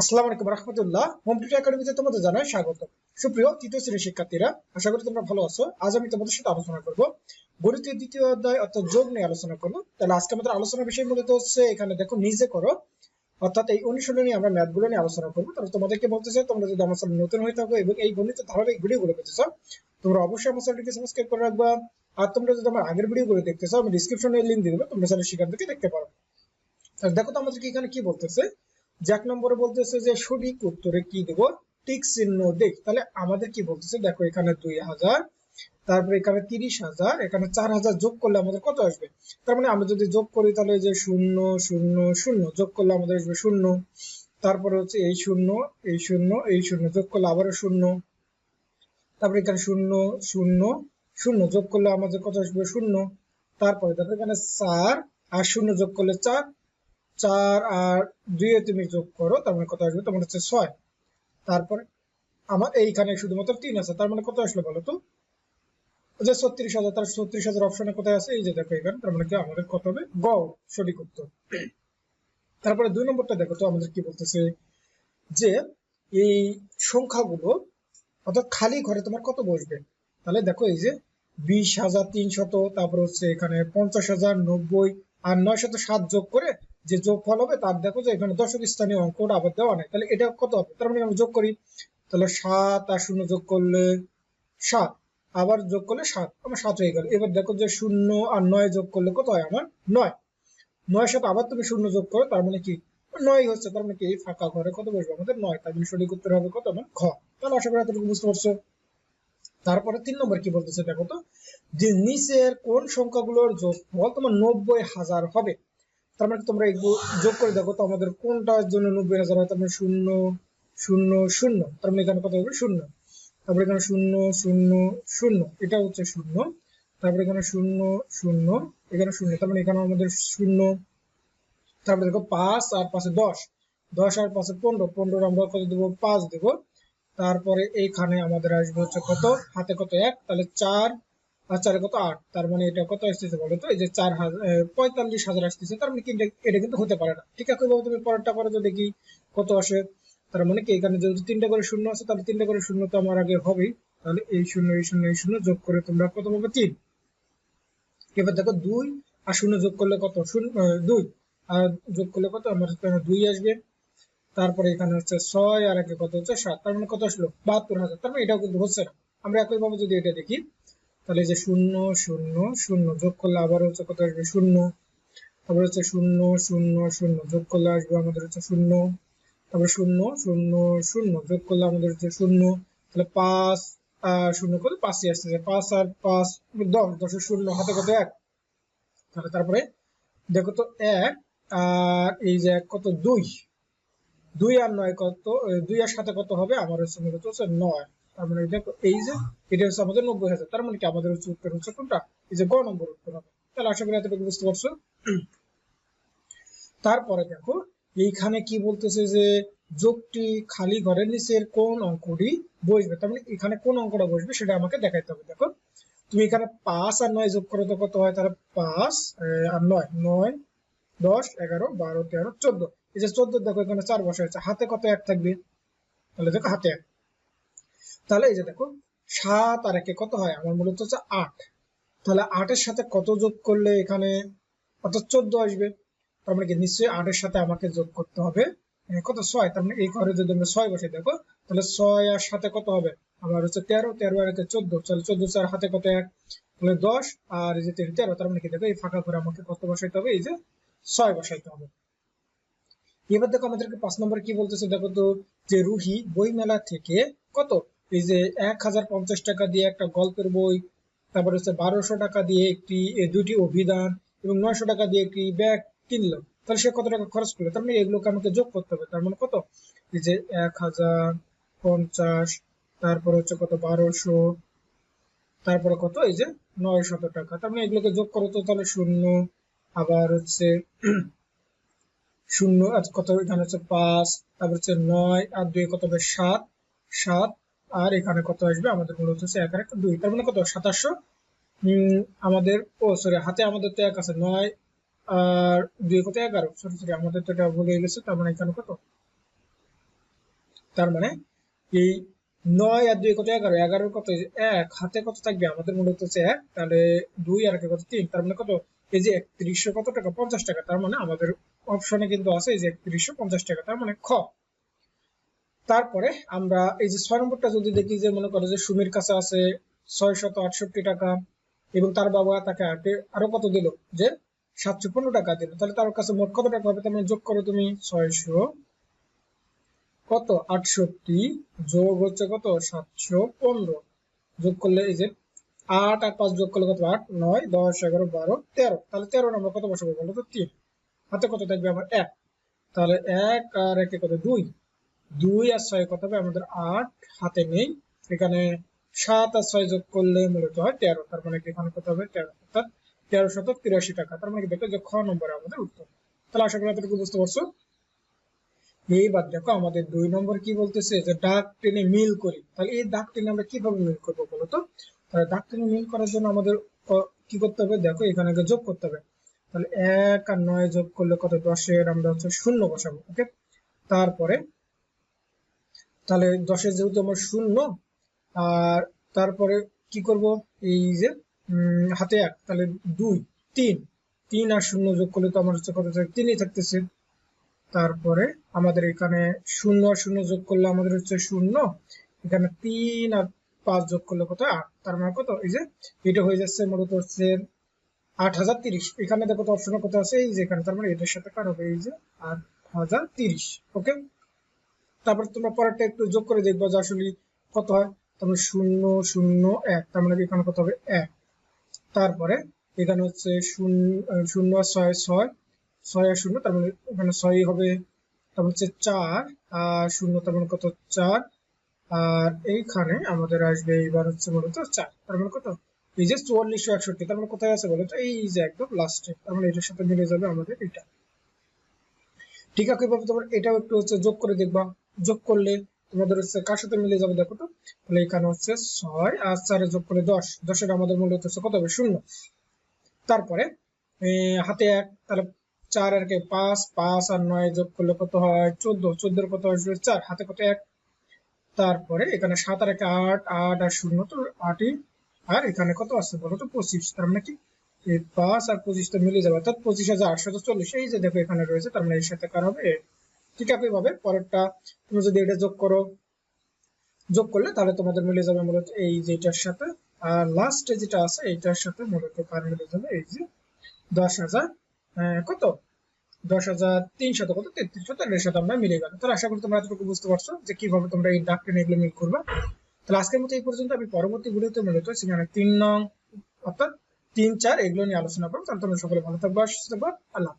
আসসালামু আলাইকুম রহমতুল্লাহ। হোম একাডেমিতে তোমাদের জানাই স্বাগত। সুপ্রিয় তৃতীয় শ্রেণির শিক্ষার্থীরা, আশা করি তোমরা ভালো আছো। আজ আমি তোমাদের সাথে আলোচনা করব। গণিতের দ্বিতীয় অধ্যায় অর্থাৎ যোগ নিয়ে আলোচনা করব। তাহলে আজকে আমাদের আলোচনার বিষয় মূলত হচ্ছে, এখানে দেখো নিজে করো। অর্থাৎ এই অনুশীলনী আমরা ম্যাথগুলো নিয়ে আলোচনা করব। তাহলে তোমাদেরকে বলতে চাই, তোমরা যদি আমার চ্যানেল নতুন হয়ে থাকো এবং এই গণিত ধারাবাহিক ভিডিও গুলো পেতে চাও, তোমরা অবশ্যই আমার চ্যানেলটিকে সাবস্ক্রাইব করে রাখবা। আর তোমরা যদি আমার আগের ভিডিও গুলো দেখতে চাও, আমি ডিসক্রিপশনে লিঙ্ক দিয়ে দেবো, তোমরা সেখান থেকে দেখতে পারো। দেখো তো আমাদেরকে এখানে কি বলতেছে? এক নম্বরে বলতেছে যে সঠিক উত্তরে কি দেব? টিক চিহ্ন দেখ। তাহলে আমাদের কি বলতেছে? দেখো এখানে দুই হাজার, তারপরে এখানে তিরিশ হাজার, এখানে চার হাজার যোগ করলে আমাদের কত আসবে? তার মানে আমরা যদি যোগ করি তাহলে যে শূন্য শূন্য শূন্য যোগ করলে আমাদের আসবে শূন্য। তারপরে হচ্ছে এই শূন্য এই শূন্য এই শূন্য যোগ করলে আবারও শূন্য। তারপরে এখানে শূন্য শূন্য শূন্য যোগ করলে আমাদের কত আসবে? শূন্য। তারপরে দেখো এখানে চার, আর শূন্য যোগ করলে চার চার আর দুইয়ে তুমি যোগ করো, তার মানে কত আসবে? তোমার হচ্ছে ছয়। তারপরে আমার এইখানে শুধুমাত্র তিন আছে, তার মানে কত আসলো বলো তো? যে ছত্রিশ হাজার, তার ছত্রিশ হাজার অপশনে কোথায় আছে? এই যে দেখো এখানে, তার মানে কি আমাদের কত হবে? গ সঠিক উত্তর। তারপরে দুই নম্বরটা দেখো তো, আমাদের কি বলতেছে যে এই সংখ্যাগুলো, অর্থাৎ খালি ঘরে তোমার কত বসবে? তাহলে দেখো এই যে বিশ হাজার তিনশত, তারপর হচ্ছে এখানে পঞ্চাশ হাজার নব্বই আর নয় শত সাত যোগ করে যে যোগ ফল হবে, তার দেখো যে এখানে দশক স্থানীয় অঙ্কটা আবার দেওয়া নেই। তাহলে এটা কত হবে? তার মানে আমরা যোগ করি। তাহলে সাত আর শূন্য যোগ করলে সাত। আবার যোগ করলে সাত। আমার সাত হয়ে গেল। এবার দেখো যে শূন্য আর নয় যোগ করলে কত হয়? আমার নয়। নয় সাথে আবার তুমি শূন্য যোগ করো, তার মানে কি? নয় হচ্ছে, তার মানে কি? এই ফাঁকা ঘরে কত বসবে? আমাদের নয়। তার মানে সঠিক উত্তর হবে কত? আমার ঘ। তাহলে আশা করি এতটুকু বুঝতে পারছ। তারপরে তিন নম্বর কি বলতেছে দেখো তো? যে নিচের কোন সংখ্যাগুলোর যোগফল তোমার নব্বই হাজার হবে? তার মানে তোমরা এগুলো যোগ করে দেখো তো আমাদের কোনটার জন্য নব্বই হাজার হয়, তার মানে শূন্য শূন্য শূন্য। তার মানে এখানে কত হবে? শূন্য। তারপরে এখানে শূন্য শূন্য শূন্য। এটা হচ্ছে শূন্য। তারপরে এখানে শূন্য শূন্য। এখানে শূন্য। তার মানে এখানে আমাদের শূন্য। তারপরে দেখো পাঁচ আর পাশে দশ। দশ আর পাশে পনেরো। পনেরো আমরা কত দেবো? পাঁচ দেবো। তারপরে এইখানে আমাদের আসবে হচ্ছে কত? হাতে কত? এক। তাহলে চার আর চারে কত? আট। তার মানে এটা কত আসতেছে বলো তো? এই যে চার হাজার পঁয়তাল্লিশ হাজার আসতেছে। তার মানে কিন্তু এটা কিন্তু হতে পারে না। ঠিক আছে তুমি পরেরটা করে তো দেখি কত আসে। তার মানে কি এখানে যেহেতু তিনটা করে শূন্য আছে, তাহলে তিনটা করে শূন্য তো আমার আগে হবেই। তাহলে এই শূন্য এই শূন্য এই শূন্য যোগ করে তোমরা কত পাবে? তিন। এবার দেখো দুই আর শূন্য যোগ করলে কত? শূন্য দুই। আর যোগ করলে কত? আমার দুই আসবে। তারপরে এখানে হচ্ছে ছয় আর একে কত হচ্ছে? সাত। তার মানে কত আসলো? বাহাত্তর হাজার। তার মানে এটাও কিন্তু হচ্ছে না। আমরা একই ভাবে যদি এটা দেখি তাহলে যে শূন্য শূন্য শূন্য যোগ করলে আবার হচ্ছে কত আসবে? শূন্য। তারপরে হচ্ছে শূন্য শূন্য শূন্য যোগ করলে আসবে আমাদের হচ্ছে শূন্য। তারপরে শূন্য শূন্য শূন্য যোগ করলে আমাদের হচ্ছে শূন্য। তাহলে পাঁচ শূন্য করে পাঁচই আসতেছে পাঁচ আর পাঁচ, দশ, দশের শূন্য হাতে কত এক? তাহলে তারপরে দেখো তো এক আর এই যে এক কত দুই? দুই আর নয় কত, দুই আর সাথে কত হবে? আমার হচ্ছে মূলত হচ্ছে নয়। তার মানে দেখো এই যে, এটা হচ্ছে আমাদের নব্বই হাজার। তার মানে কি? আমাদের হচ্ছে উত্তর হচ্ছে কোনটা? এই যে গ নম্বর উত্তর হবে। তাহলে আশা করি এতটুকু বুঝতে পারছ। তারপরে দেখো, এইখানে কি বলতেছে যে, যোগটি খালি ঘরের নিচের কোন অঙ্কটি বসবে? তার মানে এখানে কোন অঙ্কটা বসবে সেটা আমাকে দেখাইতে হবে। দেখো, তুমি এখানে পাঁচ আর নয় যোগ করো তো কত হয়? তাহলে পাঁচ আর নয়। নয়, দশ, এগারো, বারো, তেরো, চোদ্দ। এই যে চোদ্দ দেখো এখানে চার বসে আছে। হাতে কত এক থাকবে? তাহলে দেখো হাতে এক। তাহলে এই যে দেখো, সাত আর একে কত হয়? আমার মূলত হচ্ছে আট। তাহলে আটের সাথে কত যোগ করলে এখানে, অর্থাৎ চোদ্দ আসবে? তার মানে কি? নিশ্চয়ই আটের সাথে আমাকে যোগ করতে হবে। কত? ছয়। তার মানে এই ঘরে যদি আমরা ছয় বসে দেখো, তাহলে ছয় আর সাথে কত হবে? আমার হচ্ছে তেরো তেরো আর একে চোদ্দ। তাহলে চোদ্দ চার, হাতে কত? এক। তাহলে দশ। আর এই যে তেরো, তার মানে কি? দেখো, এই ফাঁকা করে আমাকে কত বসাইতে হবে? এই যে ছয় বসাইতে হবে। এবার দেখো আমাদেরকে পাঁচ নম্বর কি বলতেছে? দেখো তো, যে রুহি বই মেলা থেকে কত? এই যে এক হাজার পঞ্চাশ টাকা দিয়ে একটা গল্পের বই, তারপর হচ্ছে বারোশো টাকা দিয়ে একটি দুটি অভিধান এবং নয়শো টাকা দিয়ে একটি ব্যাগ কিনলো তাহলে সে কত টাকা খরচ করল? তার মানে এগুলোকে আমাকে যোগ করতে হবে। তার মানে কত? এই যে এক হাজার পঞ্চাশ, তারপর হচ্ছে কত? বারোশো, তারপরে কত? এই যে নয় শত টাকা। তার মানে এগুলোকে যোগ করো তো তাহলে শূন্য, আবার হচ্ছে শূন্য কত? এখানে হচ্ছে পাঁচ, তারপর হচ্ছে নয়, আর দুই কত হবে? সাত। সাত আর এখানে কত আসবে? আমাদের মূলত হচ্ছে এক আর একটা দুই। তার মানে কত? সাতাশশো। আমাদের, ও সরি হাতে আমাদের তো এক আছে। নয় আর দুই কত? এগারো। সরি সরি আমাদের তো এটা ভুলে গেছে, তার মানে এখানে কত? তার মানে এই নয় আর দুই কত? এগারো। এগারোর কত? এক। হাতে কত থাকবে? আমাদের মূলত হচ্ছে এক, তাহলে দুই আর একে কত? তিন। তার মানে কত? এই যে একত্রিশশো কত টাকা? পঞ্চাশ টাকা। তার মানে আমাদের অপশনে কিন্তু আছে এই যে একত্রিশশো পঞ্চাশ টাকা। তার মানে খ। তারপরে আমরা এই যে ছয় নম্বরটা যদি দেখি যে মনে করো যে সুমির কাছে আছে ছয় শত আটষট্টি টাকা এবং তার বাবা তাকে আরও কত দিল? যে সাতশো পনেরো টাকা দিল। তাহলে তার কাছে মোট কত টাকা হবে? তার মানে যোগ করো তুমি ছয়শো কত? আটষট্টি যোগ হচ্ছে কত? সাতশো পনেরো। যোগ করলে এই যে আট আর পাঁচ যোগ করলে কত? আট, নয়, দশ, এগারো, বারো, তেরো। তাহলে তেরো নম্বর কত বসাবো বলো তো? তিন। হাতে কত থাকবে? আমার এক। তাহলে এক আর একে কত? দুই। দুই আর ছয় কত হবে? আমাদের আট, হাতে নেই। এখানে সাত আর ছয় যোগ করলে মূলত হয় তেরো। তার মানে এখানে কত হবে? তেরো। অর্থাৎ তেরো শত তিরাশি টাকা। তার মানে দেখো যে খ নম্বরে আমাদের উত্তর। তাহলে আশা করি এতটুকু বুঝতে পারছ। এইবার দেখো আমাদের দুই নম্বর কি বলতেছে? যে ডাক টেনে মিল করি। তাহলে এই ডাক টেনে আমরা কীভাবে মিল করব বলতো তাহলে ডাক টেনে মিল করার জন্য আমাদের কি করতে হবে? দেখো এখানে আগে যোগ করতে হবে। তাহলে এক আর নয় যোগ করলে কত? দশের। আমরা হচ্ছে শূন্য বসাবো। ওকে? তারপরে তাহলে দশের যেহেতু আমার শূন্য, আর তারপরে কি করব? এই যে হাতে এক, তাহলে দুই, তিন। তিন আর শূন্য যোগ করলে তো আমার হচ্ছে কত থাকে? তিনই থাকতেছে। তারপরে আমাদের এখানে শূন্য আর শূন্য যোগ করলে আমাদের হচ্ছে শূন্য। এখানে তিন আর পাঁচ যোগ করলে কত? আট। তার মানে কত? এই যে, এটা হয়ে যাচ্ছে মূলত হচ্ছে আট হাজার তিরিশ। এখানে দেখো তো অপশন কত আছে, এই যে এখানে। তার মানে এটার সাথে কার হবে? এই যে, আট হাজার তিরিশ। ওকে তারপর তোমরা পরেরটা একটু যোগ করে দেখব যে আসলে কত হয়। তারপরে শূন্য শূন্য, এক, তার মানে এখানে কত হবে? এক। তারপরে এখানে হচ্ছে শূন্য ছয় ছয় ছয় আর শূন্য, তার মানে এখানে ছয় হবে। তারপর হচ্ছে চার আর শূন্য, তার মানে কত? চার। আর এইখানে আমাদের আসবে এইবার হচ্ছে মূলত চার, তার মানে কত? এই যে চুয়াল্লিশশো একষট্টি, তার মানে কোথায় আছে বলো তো? এই যে একদম লাস্টে তার মানে এটার সাথে মিলে যাবে আমাদের এটা। ঠিক আছে তোমার এটাও একটু হচ্ছে যোগ করে দেখবা। যোগ করলে তোমাদের হচ্ছে কার সাথে মিলে যাবে দেখো তো? তাহলে এখানে হচ্ছে ছয় আর চারে যোগ করলে দশ। দশের আমাদের মূল্য হচ্ছে কত হবে? শূন্য। তারপরে হাতে এক, তাহলে চার আর কে পাঁচ পাঁচ আর নয় যোগ করলে কত হয়? চোদ্দ। চোদ্দের কত আসবে চার। হাতে কত এক? তারপরে এখানে সাত আর একে আট আট আর শূন্য তো আটই। আর এখানে কত আছে? বলো তো পঁচিশ। তার মানে কি? পাঁচ আর পঁচিশটা মিলে যাবে। অর্থাৎ পঁচিশ হাজার আটশো চল্লিশ। এই যে দেখো এখানে রয়েছে, তার মানে এর সাথে কার হবে। ঠিক আছে ভাবে পরেরটা তুমি যদি এটা যোগ করো, যোগ করলে তাহলে তোমাদের মিলে যাবে মূলত এই যেটার সাথে। আর লাস্টে যেটা আছে এইটার সাথে মূলত কার মিলে যাবে এই যে দশ হাজার কত? দশ হাজার তিনশত কত? তেত্রিশ এর সাথে আমরা মিলে গেল তাহলে আশা করি তোমরা এতটুকু বুঝতে পারছ যে কীভাবে তোমরা এই ডাক এগুলো মিল করবে। তাহলে আজকের মতো এই পর্যন্ত। আমি পরবর্তী ভিডিওতে মূলত সেখানে তিন নং অর্থাৎ তিন চার এগুলো নিয়ে আলোচনা করব। তাহলে তোমরা সকলে ভালো থাকবা, সুস্থ আল্লাহ